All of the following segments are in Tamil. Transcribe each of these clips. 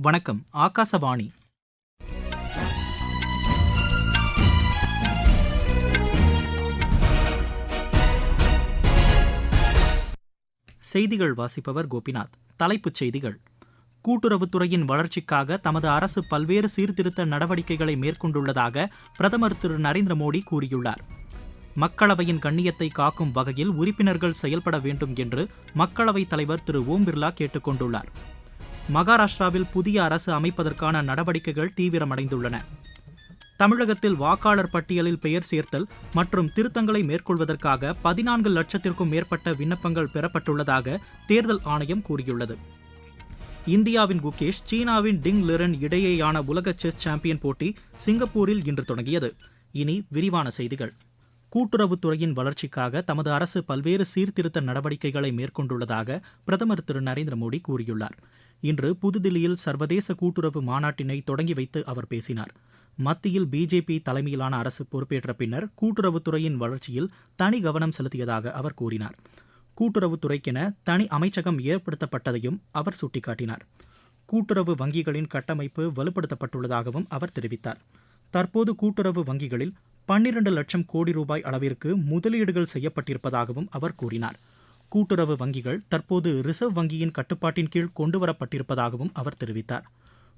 வணக்கம் ஆகாசவாணி. செய்திகள் வாசிப்பவர் கோபிநாத். தலைப்புச் செய்திகள். கூட்டுறவுத்துறையின் வளர்ச்சிக்காக தமது அரசு பல்வேறு சீர்திருத்த நடவடிக்கைகளை மேற்கொண்டுள்ளதாக பிரதமர் திரு நரேந்திர மோடி கூறியுள்ளார். மக்களவையின் கண்ணியத்தை காக்கும் வகையில் உறுப்பினர்கள் செயல்பட வேண்டும் என்று மக்களவைத் தலைவர் திரு ஓம் பிர்லா கேட்டுக் கொண்டுள்ளார் மகாராஷ்டிராவில் புதிய அரசு அமைப்பதற்கான நடவடிக்கைகள் தீவிரமடைந்துள்ளன. தமிழகத்தில் வாக்காளர் பட்டியலில் பெயர் சேர்த்தல் மற்றும் திருத்தங்களை மேற்கொள்வதற்காக பதினான்கு லட்சத்திற்கும் மேற்பட்ட விண்ணப்பங்கள் பெறப்பட்டுள்ளதாக தேர்தல் ஆணையம் கூறியுள்ளது. இந்தியாவின் குகேஷ் சீனாவின் டிங் லிரன் இடையேயான உலக செஸ் சாம்பியன் போட்டி சிங்கப்பூரில் இன்று தொடங்கியது. இனி விரிவான செய்திகள். கூட்டுறவுத்துறையின் வளர்ச்சிக்காக தமது அரசு பல்வேறு சீர்திருத்த நடவடிக்கைகளை மேற்கொண்டுள்ளதாக பிரதமர் திரு நரேந்திர மோடி கூறியுள்ளார். இன்று புதுதில்லியில் சர்வதேச கூட்டுறவு மாநாட்டினை தொடங்கி வைத்து அவர் பேசினார். மத்தியில் பிஜேபி தலைமையிலான அரசு பொறுப்பேற்ற பின்னர் கூட்டுறவுத்துறையின் வளர்ச்சியில் தனி கவனம் செலுத்தியதாக அவர் கூறினார். கூட்டுறவுத்துறைக்கென தனி அமைச்சகம் ஏற்படுத்தப்பட்டதையும் அவர் சுட்டிக்காட்டினார். கூட்டுறவு வங்கிகளின் கட்டமைப்பு வலுப்படுத்தப்பட்டுள்ளதாகவும் அவர் தெரிவித்தார். தற்போது கூட்டுறவு வங்கிகளில் பன்னிரண்டு லட்சம் கோடி ரூபாய் அளவிற்கு முதலீடுகள் செய்யப்பட்டிருப்பதாகவும் அவர் கூறினார். கூட்டுறவு வங்கிகள் தற்போது ரிசர்வ் வங்கியின் கட்டுப்பாட்டின் கீழ் கொண்டுவரப்பட்டிருப்பதாகவும் அவர் தெரிவித்தார்.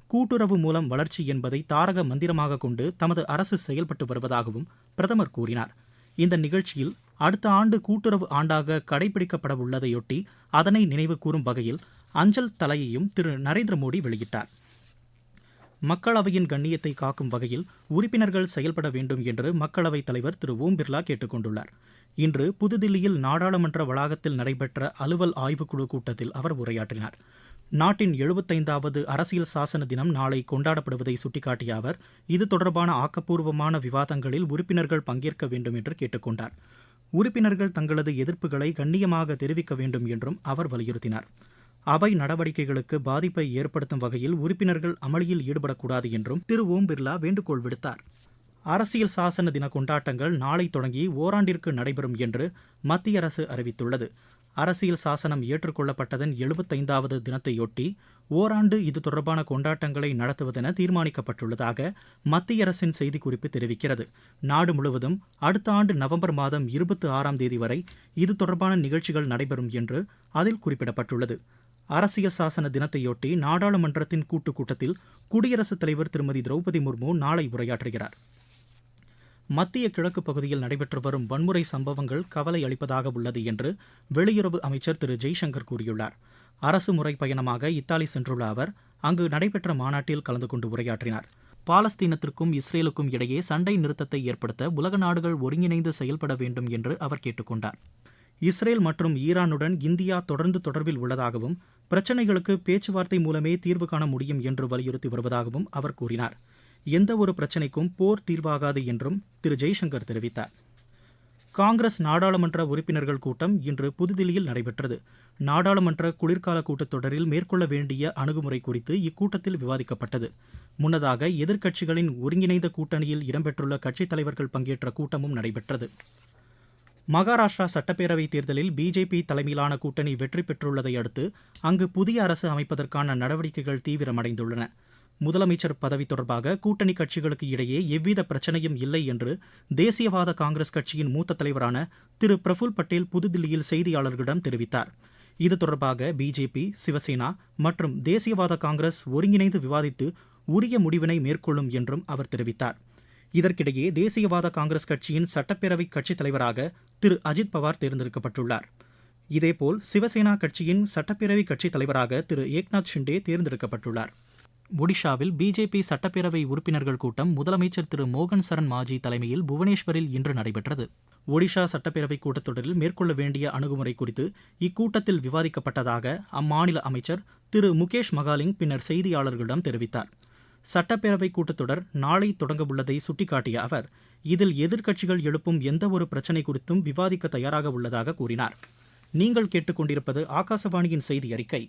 கூட்டுறவு மூலம் வளர்ச்சி என்பதை தாரக மந்திரமாக கொண்டு தமது அரசு செயல்பட்டு வருவதாகவும் பிரதமர் கூறினார். இந்த நிகழ்ச்சியில் அடுத்த ஆண்டு கூட்டுறவு ஆண்டாக கடைபிடிக்கப்பட உள்ளதையொட்டி அதனை நினைவு கூறும் வகையில் அஞ்சல் தலையையும் திரு. நரேந்திர மோடி வெளியிட்டார். மக்களவையின் கண்ணியத்தை காக்கும் வகையில் உறுப்பினர்கள் செயல்பட வேண்டும் என்று மக்களவைத் தலைவர் திரு. ஓம் பிர்லா கேட்டுக் கொண்டுள்ளார் இன்று புதுதில்லியில் நாடாளுமன்ற வளாகத்தில் நடைபெற்ற அலுவல் ஆய்வுக்குழு கூட்டத்தில் அவர் உரையாற்றினார். நாட்டின் எழுபத்தைந்தாவது அரசியல் சாசன தினம் நாளை கொண்டாடப்படுவதை சுட்டிக்காட்டிய அவர் இது தொடர்பான ஆக்கப்பூர்வமான விவாதங்களில் உறுப்பினர்கள் பங்கேற்க வேண்டும் என்று கேட்டுக்கொண்டார். உறுப்பினர்கள் தங்களது எதிர்ப்புகளை கண்ணியமாக தெரிவிக்க வேண்டும் என்றும் அவர் வலியுறுத்தினார். அவை நடவடிக்கைகளுக்கு பாதிப்பை ஏற்படுத்தும் வகையில் உறுப்பினர்கள் அமளியில் ஈடுபடக்கூடாது என்றும் திரு ஓம் பிர்லா வேண்டுகோள் விடுத்தார். அரசியல் சாசன தின கொண்டாட்டங்கள் நாளை தொடங்கி ஓராண்டிற்கு நடைபெறும் என்று மத்திய அரசு அறிவித்துள்ளது. அரசியல் சாசனம் ஏற்றுக்கொள்ளப்பட்டதன் எழுபத்தைந்தாவது தினத்தையொட்டி ஓராண்டு இது தொடர்பான கொண்டாட்டங்களை நடத்துவதென தீர்மானிக்கப்பட்டுள்ளதாக மத்திய அரசின் செய்திக்குறிப்பு தெரிவிக்கிறது. நாடு முழுவதும் அடுத்த ஆண்டு நவம்பர் மாதம் இருபத்தி ஆறாம் தேதி வரை இது தொடர்பான நிகழ்ச்சிகள் நடைபெறும் என்று அதில் குறிப்பிடப்பட்டுள்ளது. அரசியல் சாசன தினத்தையொட்டி நாடாளுமன்றத்தின் கூட்டுக் கூட்டத்தில் குடியரசுத் தலைவர் திருமதி திரௌபதி முர்மு நாளை உரையாற்றுகிறார். மத்திய கிழக்கு பகுதியில் நடைபெற்று வரும் வன்முறை சம்பவங்கள் கவலை அளிப்பதாக உள்ளது என்று வெளியுறவு அமைச்சர் திரு. ஜெய்சங்கர் கூறியுள்ளார். அரசு முறை பயணமாக இத்தாலி சென்றுள்ள அவர் அங்கு நடைபெற்ற மாநாட்டில் கலந்து கொண்டு உரையாற்றினார். பாலஸ்தீனத்திற்கும் இஸ்ரேலுக்கும் இடையே சண்டை நிறுத்தத்தை ஏற்படுத்த உலக நாடுகள் ஒருங்கிணைந்து செயல்பட வேண்டும் என்று அவர் கேட்டுக்கொண்டார் இஸ்ரேல் மற்றும் ஈரானுடன் இந்தியா தொடர்ந்து தொடர்பில் உள்ளதாகவும் பிரச்சினைகளுக்கு பேச்சுவார்த்தை மூலமே தீர்வு காண முடியும் என்று வலியுறுத்தி வருவதாகவும் அவர் கூறினார். எந்த ஒரு பிரச்சினைக்கும் போர் தீர்வாகாது என்றும் திரு. ஜெய்சங்கர் தெரிவித்தார். காங்கிரஸ் நாடாளுமன்ற உறுப்பினர்கள் கூட்டம் இன்று புதுதில்லியில் நடைபெற்றது. நாடாளுமன்ற குளிர்கால கூட்டத்தொடரில் மேற்கொள்ள வேண்டிய அணுகுமுறை குறித்து இக்கூட்டத்தில் விவாதிக்கப்பட்டது. முன்னதாக எதிர்க்கட்சிகளின் ஒருங்கிணைந்த கூட்டணியில் இடம்பெற்றுள்ள கட்சித் தலைவர்கள் பங்கேற்ற கூட்டமும் நடைபெற்றது. மகாராஷ்டிரா சட்டப்பேரவைத் தேர்தலில் பிஜேபி தலைமையிலான கூட்டணி வெற்றி பெற்றுள்ளதை அடுத்து அங்கு புதிய அரசு அமைப்பதற்கான நடவடிக்கைகள் தீவிரமடைந்துள்ளன. முதலமைச்சர் பதவி தொடர்பாக கூட்டணி கட்சிகளுக்கு இடையே எவ்வித பிரச்சனையும் இல்லை என்று தேசியவாத காங்கிரஸ் கட்சியின் மூத்த தலைவரான திரு. பிரஃபுல் பட்டேல் புதுதில்லியில் செய்தியாளர்களிடம் தெரிவித்தார். இது தொடர்பாக பிஜேபி சிவசேனா மற்றும் தேசியவாத காங்கிரஸ் ஒருங்கிணைந்து விவாதித்து உரிய முடிவினை மேற்கொள்ளும் என்றும் அவர் தெரிவித்தார். இதற்கிடையே தேசியவாத காங்கிரஸ் கட்சியின் சட்டப்பேரவை கட்சித் தலைவராக திரு. அஜித் பவார் தேர்ந்தெடுக்கப்பட்டுள்ளார். இதேபோல் சிவசேனா கட்சியின் சட்டப்பேரவை கட்சித் தலைவராக திரு. ஏக்நாத் ஷிண்டே தேர்ந்தெடுக்கப்பட்டுள்ளார். ஒடிஷாவில் பிஜேபி சட்டப்பேரவை உறுப்பினர்கள் கூட்டம் முதலமைச்சர் திரு மோகன் சரண் மாஜி தலைமையில் புவனேஸ்வரில் இன்று நடைபெற்றது. ஒடிஷா சட்டப்பேரவை கூட்டத்தொடரில் மேற்கொள்ள வேண்டிய அணுகுமுறை குறித்து இக்கூட்டத்தில் விவாதிக்கப்பட்டதாக அம்மாநில அமைச்சர் திரு முகேஷ் மகாலிங் பின்னர் செய்தியாளர்களிடம் தெரிவித்தார். சட்டப்பேரவை கூட்டத்தொடர் நாளை தொடங்கவுள்ளதை சுட்டிக்காட்டிய அவர் இதில் எதிர்க்கட்சிகள் எழுப்பும் எந்தவொரு பிரச்சினை குறித்தும் விவாதிக்க தயாராக உள்ளதாக கூறினார். நீங்கள் கேட்டுக்கொண்டிருப்பது ஆகாசவாணியின் செய்தி அறிக்கை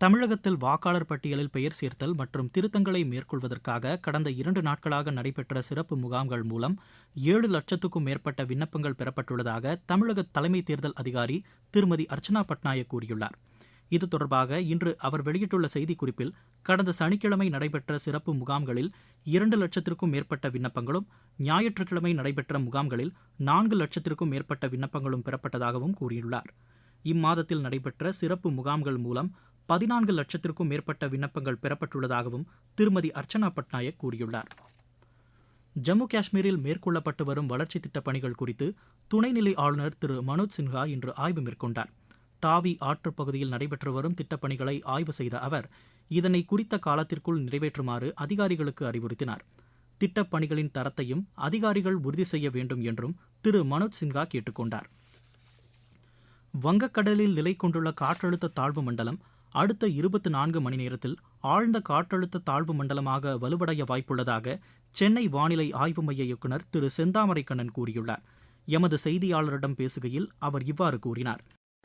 தமிழகத்தில் வாக்காளர் பட்டியலில் பெயர் சேர்த்தல் மற்றும் திருத்தங்களை மேற்கொள்வதற்காக கடந்த இரண்டு நாட்களாக நடைபெற்ற சிறப்பு முகாம்கள் மூலம் ஏழு லட்சத்துக்கும் மேற்பட்ட விண்ணப்பங்கள் பெறப்பட்டுள்ளதாக தமிழக தலைமை தேர்தல் அதிகாரி திருமதி அர்ச்சனா பட்நாயக் கூறியுள்ளார். இது தொடர்பாக இன்று அவர் வெளியிட்டுள்ள செய்திக்குறிப்பில் கடந்த சனிக்கிழமை நடைபெற்ற சிறப்பு முகாம்களில் இரண்டு லட்சத்திற்கும் மேற்பட்ட விண்ணப்பங்களும் ஞாயிற்றுக்கிழமை நடைபெற்ற முகாம்களில் நான்கு லட்சத்திற்கும் மேற்பட்ட விண்ணப்பங்களும் பெறப்பட்டதாகவும் கூறியுள்ளார். இம்மாதத்தில் நடைபெற்ற சிறப்பு முகாம்கள் மூலம் பதினான்கு லட்சத்திற்கும் மேற்பட்ட விண்ணப்பங்கள் பெறப்பட்டுள்ளதாகவும் திருமதி அர்ச்சனா பட்நாயக் கூறியுள்ளார். ஜம்மு காஷ்மீரில் மேற்கொள்ளப்பட்டு வரும் வளர்ச்சித் திட்டப் பணிகள் குறித்து துணைநிலை ஆளுநர் திரு மனோஜ் சின்ஹா இன்று ஆய்வு மேற்கொண்டார். தாவி ஆற்றுப் பகுதியில் நடைபெற்று வரும் திட்டப்பணிகளை ஆய்வு செய்த அவர் இதனை குறித்த காலத்திற்குள் நிறைவேற்றுமாறு அதிகாரிகளுக்கு அறிவுறுத்தினார். திட்டப் பணிகளின் தரத்தையும் அதிகாரிகள் உறுதி செய்ய வேண்டும் என்றும் திரு மனோஜ் சின்ஹா கேட்டுக்கொண்டார் வங்கக்கடலில் நிலை கொண்டுள்ள காற்றழுத்த தாழ்வு மண்டலம் அடுத்த இருபத்தி நான்கு மணி நேரத்தில் ஆழ்ந்த காற்றழுத்த தாழ்வு மண்டலமாக வலுவடைய வாய்ப்புள்ளதாக சென்னை வானிலை ஆய்வு மைய இயக்குநர் திரு செந்தாமரை கண்ணன் கூறியுள்ளார். எமது செய்தியாளரிடம் பேசுகையில் அவர் இவ்வாறு கூறினார்.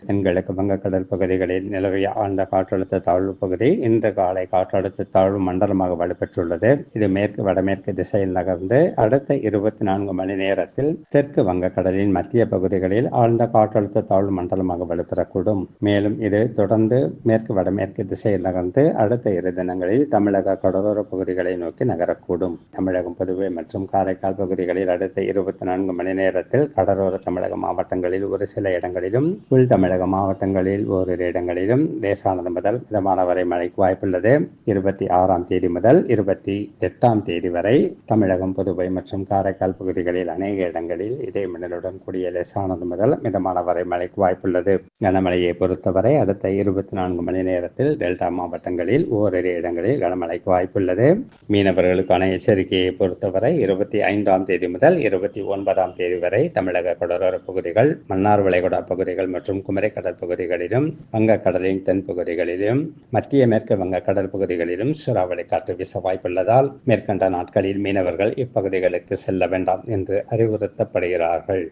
தென்கிழக்கு வங்கக்கடல் பகுதிகளில் நிலவிய ஆழ்ந்த காற்றழுத்த தாழ்வு பகுதி இன்று காலை காற்றழுத்த தாழ்வு மண்டலமாக வலுப்பெற்றுள்ளது. இது மேற்கு வடமேற்கு திசையில் நகர்ந்து அடுத்த இருபத்தி நான்கு மணி நேரத்தில் தெற்கு வங்கக்கடலின் மத்திய பகுதிகளில் ஆழ்ந்த காற்றழுத்த தாழ்வு மண்டலமாக வலுப்பெறக்கூடும். மேலும் இது தொடர்ந்து மேற்கு வடமேற்கு திசையில் நகர்ந்து அடுத்த இரு தினங்களில் தமிழக கடலோர பகுதிகளை நோக்கி நகரக்கூடும். தமிழகம் புதுவை மற்றும் காரைக்கால் பகுதிகளில் அடுத்த இருபத்தி நான்கு மணி நேரத்தில் கடலோர தமிழக மாவட்டங்களில் ஒரு சில இடங்களிலும் உள் தமிழக தமிழக மாவட்டங்களில் ஓரிரு இடங்களிலும் லேசானது முதல் மிதமான வரை மழைக்கு வாய்ப்புள்ளது. இருபத்தி ஆறாம் தேதி முதல் இருபத்தி எட்டாம் தேதி வரை தமிழகம் புதுவை மற்றும் காரைக்கால் பகுதிகளில் அநேக இடங்களில் இடைமின்னலுடன் கூடிய லேசானது முதல் மிதமான வரை மழைக்கு வாய்ப்புள்ளது. கனமழையை பொறுத்தவரை அடுத்த இருபத்தி நான்கு மணி நேரத்தில் டெல்டா மாவட்டங்களில் ஓரிரு இடங்களில் கனமழைக்கு வாய்ப்புள்ளது. மீனவர்களுக்கான எச்சரிக்கையை பொறுத்தவரை இருபத்தி ஐந்தாம் தேதி முதல் இருபத்தி ஒன்பதாம் தேதி வரை தமிழக கடலோர பகுதிகள் மன்னார் வளைகுடா பகுதிகள் மற்றும் குமரிக்கடல் பகுதிகளிலும் வங்கக்கடலின் தென்பகுதிகளிலும் மத்திய மேற்கு வங்கக்கடல் பகுதிகளிலும் சூறாவளி காற்று வீச வாய்ப்புள்ளதால் மேற்கண்ட நாட்களில் மீனவர்கள் இப்பகுதிகளுக்கு செல்ல வேண்டாம் என்று அறிவுறுத்தப்படுகிறார்கள்.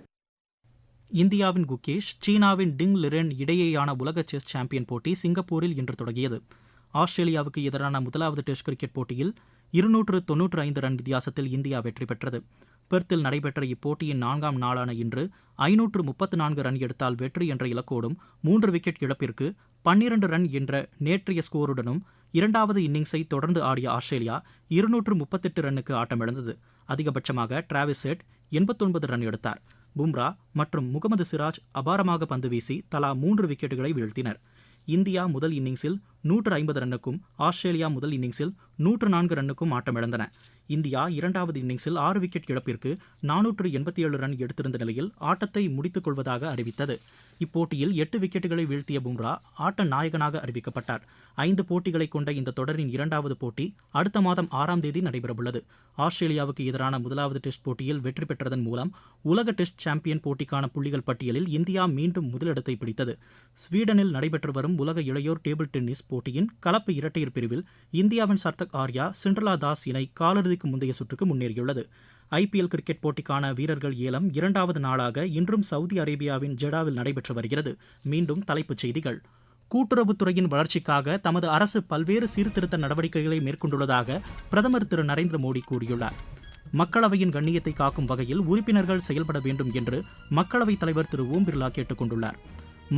இந்தியாவின் குகேஷ் சீனாவின் டிங் லிரென் இடையேயான உலக செஸ் சாம்பியன் போட்டி சிங்கப்பூரில் இன்று தொடங்கியது. ஆஸ்திரேலியாவுக்கு எதிரான முதலாவது டெஸ்ட் கிரிக்கெட் போட்டியில் இருநூற்று தொன்னூற்று ஐந்து ரன் வித்தியாசத்தில் இந்தியா வெற்றி பெற்றது. பெர்த்தில் நடைபெற்ற இப்போட்டியின் நான்காம் நாளான இன்று ஐநூற்று முப்பத்து நான்கு ரன் எடுத்தால் வெற்றி என்ற இலக்கோடும் மூன்று விக்கெட் இழப்பிற்கு பன்னிரண்டு ரன் என்ற நேற்றைய ஸ்கோருடனும் இரண்டாவது இன்னிங்ஸை தொடர்ந்து ஆடிய ஆஸ்திரேலியா இருநூற்று முப்பத்தெட்டு ரன்னுக்கு ஆட்டமிழந்தது. அதிகபட்சமாக டிராவிஸ் ஹெட் எண்பத்தொன்பது ரன் எடுத்தார். பும்ரா மற்றும் முகமது சிராஜ் அபாரமாக பந்து வீசி தலா மூன்று விக்கெட்டுகளை வீழ்த்தினர். இந்தியா முதல் இன்னிங்ஸில் நூற்று ஐம்பது ரன்னுக்கும் ஆஸ்திரேலியா முதல் இன்னிங்ஸில் நூற்று நான்கு ரன்னுக்கும் ஆட்டமிழந்தன இந்தியா இரண்டாவது இன்னிங்ஸில் ஆறு விக்கெட் இழப்பிற்கு நானூற்று எண்பத்தி ஏழு ரன் எடுத்திருந்த நிலையில் ஆட்டத்தை முடித்துக் கொள்வதாக அறிவித்தது. இப்போட்டியில் எட்டு விக்கெட்டுகளை வீழ்த்திய பும்ரா ஆட்ட நாயகனாக அறிவிக்கப்பட்டார். ஐந்து போட்டிகளை கொண்ட இந்த தொடரின் இரண்டாவது போட்டி அடுத்த மாதம் ஆறாம் தேதி நடைபெறவுள்ளது. ஆஸ்திரேலியாவுக்கு எதிரான முதலாவது டெஸ்ட் போட்டியில் வெற்றி பெற்றதன் மூலம் உலக டெஸ்ட் சாம்பியன் போட்டிக்கான புள்ளிகள் பட்டியலில் இந்தியா மீண்டும் முதலிடத்தை பிடித்தது. ஸ்வீடனில் நடைபெற்று வரும் உலக இளையோர் டேபிள் டென்னிஸ் போட்டியின் கலப்பு இரட்டையர் பிரிவில் இந்தியாவின் சர்தக் ஆர்யா சிண்ட்ரலா தாஸ் இணை காலிறுதிக்கு முந்தைய சுற்றுக்கு முன்னேறியுள்ளது. ஐபிஎல் கிரிக்கெட் போட்டிக்கான வீரர்கள் ஏலம் இரண்டாவது நாளாக இன்றும் சவுதி அரேபியாவின் ஜெடாவில் நடைபெற்று வருகிறது. மீண்டும் தலைப்புச் செய்திகள். கூட்டுறவுத்துறையின் வளர்ச்சிக்காக தமது அரசு பல்வேறு சீர்திருத்த நடவடிக்கைகளை மேற்கொண்டுள்ளதாக பிரதமர் திரு. நரேந்திர மோடி கூறியுள்ளார். மக்களவையின் கண்ணியத்தை காக்கும் வகையில் உறுப்பினர்கள் செயல்பட வேண்டும் என்று மக்களவைத் தலைவர் திரு. ஓம் பிர்லா கேட்டுக் கொண்டுள்ளார்.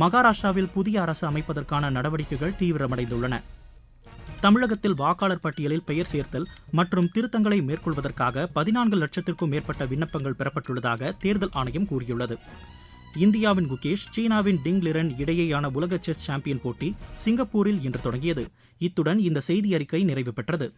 மகாராஷ்டிராவில் புதிய அரசு அமைப்பதற்கான நடவடிக்கைகள் தீவிரமடைந்துள்ளன. தமிழகத்தில் வாக்காளர் பட்டியலில் பெயர் சேர்த்தல் மற்றும் திருத்தங்களை மேற்கொள்வதற்காக பதினான்கு லட்சத்திற்கும் மேற்பட்ட விண்ணப்பங்கள் பெறப்பட்டுள்ளதாக தேர்தல் ஆணையம் கூறியுள்ளது. இந்தியாவின் குகேஷ் சீனாவின் டிங் லிரன் இடையேயான உலக செஸ் சாம்பியன் போட்டி சிங்கப்பூரில் இன்று தொடங்கியது. இத்துடன் இந்த செய்தி அறிக்கை நிறைவு பெற்றது.